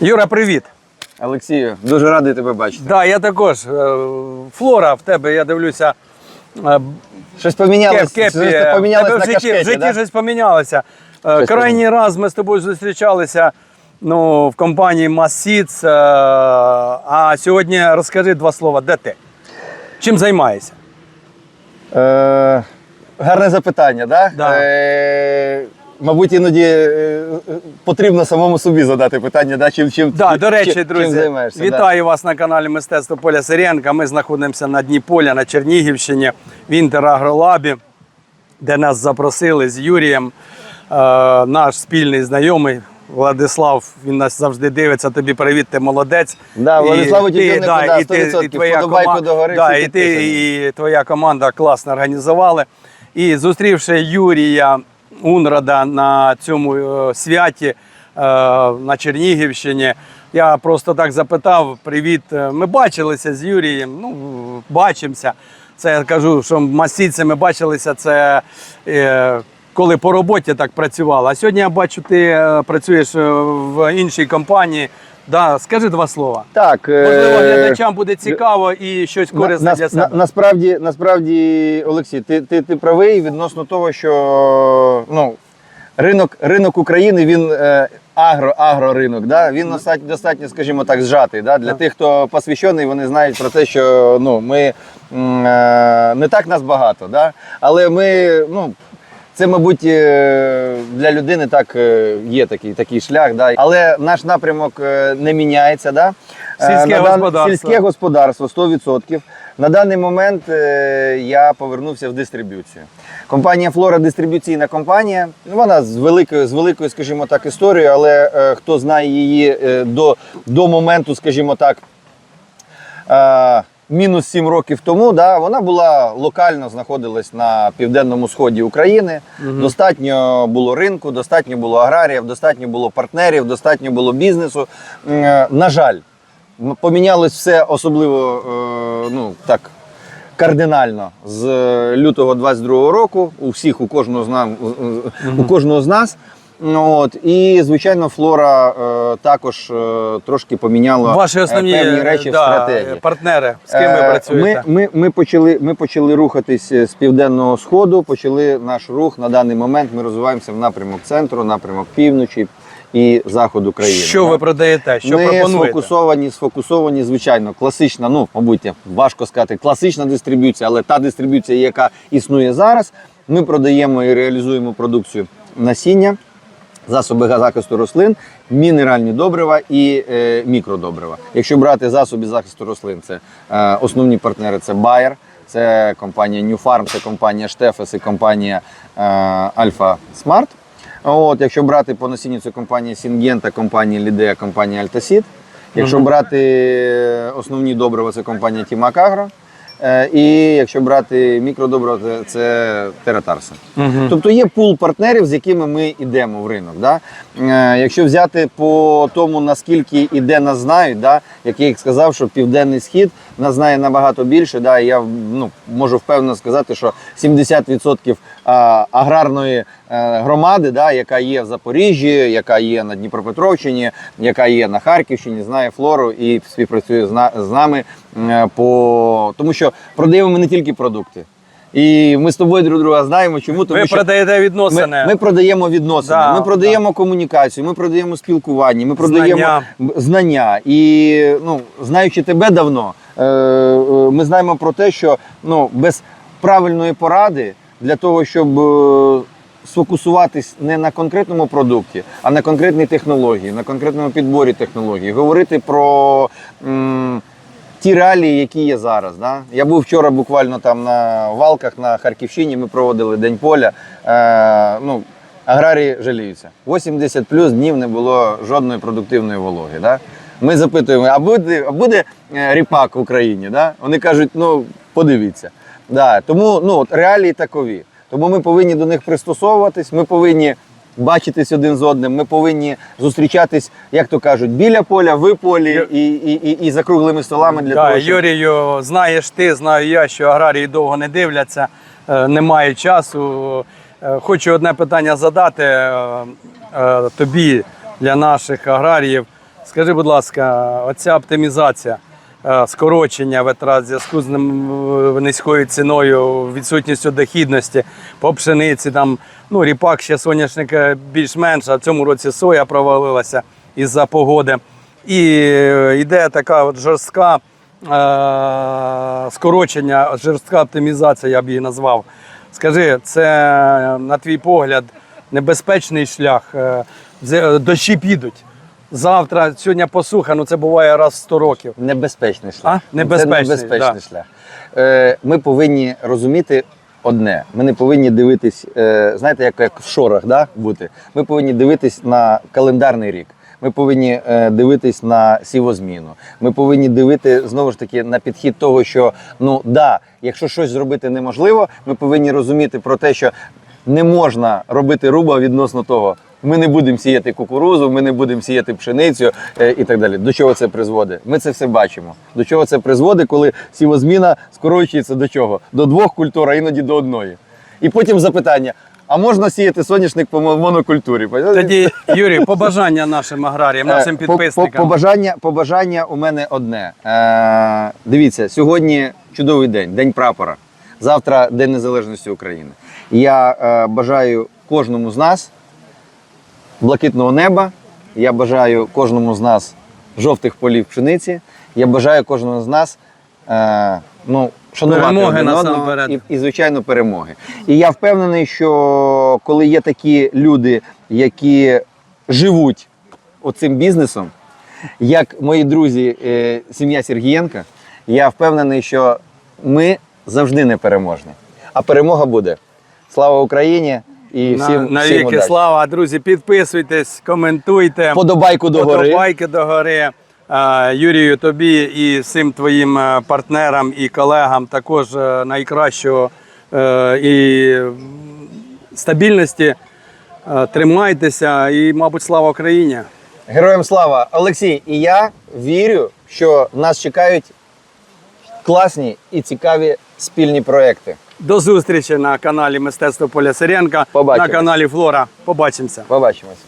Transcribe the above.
Юра, привіт. Олексію, дуже радий тебе бачити. Да, я також. е, Флора в тебе, я дивлюся. е, Щось помінялось, Кеп, щось е, тебе на в житті, кашкеті, в житті да? щось помінялося. Щось Крайній раз ми з тобою зустрічалися ну, в компанії Масіц. А сьогодні розкажи два слова, де ти? Чим займаєшся? Е, гарне запитання, да? Да. Е, мабуть, іноді е, потрібно самому собі задати питання, да? чим, чим, Да, до речі, чим, друзі, чим займаєшся. вітаю вас на каналі Мистецтво Поля Сиренка. Ми знаходимося на дні поля на Чернігівщині в Інтерагролабі, де нас запросили з Юрієм, е, наш спільний знайомий. Владислав, він нас завжди дивиться. Тобі привіт, ти молодець. Да, Владиславу Тютюннику, да, і ти, і твоя команда, догори, да, і ти і твоя команда класно організували. І зустрівши Юрія Унрада на цьому е, святі е, на Чернігівщині, я просто так запитав: привіт, е, ми бачилися з Юрієм. Ну, бачимося. Це я кажу, що масіці ми бачилися. Це коли по роботі так працювали. А сьогодні я бачу, ти працюєш в іншій компанії. Да, скажи два слова. Так, е, Можливо, глядачам буде цікаво і щось корисне нас- для себе. на- насправді, насправді, Олексій, ти, ти, ти правий відносно того, що ну, ринок, ринок України він е, агро, агроринок, да? він достатньо, достатньо, скажімо так, зжатий. Да? Для тих, хто посвящений, вони знають про те, що ну, ми е, не так нас багато, да? але ми. Ну, це, мабуть, е, для людини так е, є такий, такий шлях, да? але наш напрямок е, не міняється. Да? Сільське дан- господарство. Сільське господарство 100%. На даний момент я повернувся в дистриб'юцію. Компанія Флора дистриб'юційна компанія. Ну, Вона з великою, з великою, скажімо так, історією, але хто знає її до, до моменту, скажімо так, мінус 7 років тому, да, вона була локально знаходилась на південному сході України. Достатньо було ринку, достатньо було аграріїв, достатньо було партнерів, достатньо було бізнесу. Е, На жаль, помінялось все особливо е, ну, так. Кардинально з е, лютого 22-го року у всіх, у кожного з нам, у кожного з нас. Ну, От, і, звичайно, флора е, також е, трошки поміняла Ваші е, основні певні речі да, в стратегії. партнери, з ким ви Е, працюєте? Ми, ми, ми, почали, ми почали рухатись з південного сходу, почали наш рух на даний момент. Ми розвиваємося в напрямок центру, напрямок півночі і заходу країни. Що ви продаєте? Що ми пропонуєте? сфокусовані, сфокусовані, звичайно, класична, ну, мабуть, важко сказати, класична дистриб'юція, але та дистриб'юція, яка існує зараз. Ми продаємо і реалізуємо продукцію насіння, засоби захисту рослин, мінеральні добрива і е, мікродобрива. Якщо брати засоби захисту рослин, це е, основні партнери це Bayer, це компанія New Farm, це компанія Штефес і компанія е, Alpha Smart. От, якщо брати по насінню, це компанія Syngenta, компанія Лідея, компанія Altaseed. Якщо брати е, основні добрива, це компанія Тімак Агро. Е, І якщо брати мікродобро, це, це Тератарса. Угу. Тобто є пул партнерів, з якими ми йдемо в ринок. Да? Е, Якщо взяти по тому, наскільки іде нас знають, да? як я їх сказав, що південний схід нас знає набагато більше. Да? Я ну, можу впевнено сказати, що 70% аграрної е, громади, да, яка є в Запоріжжі, яка є на Дніпропетровщині, яка є на Харківщині, знає флору і співпрацює з, нами е, по тому, що продаємо ми не тільки продукти. І ми з тобою друг друга знаємо, чому тому ви що продаєте відносини. ми, ми продаємо відносини, Да, ми продаємо комунікацію, ми продаємо спілкування, ми продаємо Знання. знання. І ну, знаючи тебе давно, е, е, ми знаємо про те, що ну, без правильної поради для того, щоб е, сфокусуватись не на конкретному продукті, а на конкретній технології, на конкретному підборі технології, говорити про. м, Ті реалії, які є зараз. Да? Я був вчора буквально там на валках на Харківщині, ми проводили День поля. Е, ну, аграрії жаліються. 80 плюс днів не було жодної продуктивної вологи. Да? Ми запитуємо, а буде, а буде е, ріпак в Україні? Да? Вони кажуть, ну подивіться. Да. Тому ну, от реалії такові. Тому ми повинні до них пристосовуватись, ми повинні бачитись один з одним, ми повинні зустрічатись, як то кажуть, біля поля, в полі і, і, і, і за круглими столами для да, того, щоб... Юрію, знаєш ти, знаю я, що аграрії довго не дивляться, е, немає часу. Е, Хочу одне питання задати е, тобі для наших аграріїв. Скажи, будь ласка, оця оптимізація, скорочення витрат в зв'язку з е, низькою ціною, відсутністю дохідності по пшениці, там, ну, ріпак ще соняшник е, більш-менш, а в цьому році соя провалилася із-за погоди. І е, йде така от жорстка е, скорочення, жорстка оптимізація, я б її назвав. Скажи, це, на твій погляд, небезпечний шлях. Е, Дощі підуть. Завтра, сьогодні посуха, ну це буває раз в 100 років. Небезпечний шлях. А? Небезпечний, Це небезпечний да. шлях. Е, ми повинні розуміти одне. Ми не повинні дивитись, е, знаєте, як, як в шорах да, бути. Ми повинні дивитись на календарний рік. Ми повинні е, дивитись на сівозміну. Ми повинні дивити знову ж таки на підхід того, що ну да, якщо щось зробити неможливо, ми повинні розуміти про те, що не можна робити руба відносно того. Ми не будемо сіяти кукурузу, ми не будемо сіяти пшеницю е, і так далі. До чого це призводить? Ми це все бачимо. До чого це призводить, коли сівозміна скорочується до чого? До двох культур, а іноді до одної. І потім запитання: а можна сіяти соняшник по монокультурі? Тоді, Юрій, побажання нашим аграріям, нашим Е, по- підписникам. Побажання, побажання у мене одне. Е, дивіться, сьогодні чудовий день, день прапора. Завтра День Незалежності України. Я е, бажаю кожному з нас блакитного неба. Я бажаю кожному з нас жовтих полів пшениці. Я бажаю кожному з нас е, ну, шанувати Перемоги один одного і, і, звичайно, перемоги. І я впевнений, що коли є такі люди, які живуть оцим бізнесом, як мої друзі, е, сім'я Сергієнка, я впевнений, що ми завжди непереможні. А перемога буде. Слава Україні і всім, На, всім удачі. слава, друзі, підписуйтесь, коментуйте. Подобайку до гори. Подобайки до гори. Е, Юрію, тобі і всім твоїм е, партнерам і колегам також е, найкращого і стабільності. Тримайтеся і, мабуть, слава Україні! Героям слава! Олексій, і я вірю, що нас чекають класні і цікаві спільні проекти. До зустрічі на каналі Мистецтво Поля Сиренка, на каналі Флора. Побачимося. Побачимось.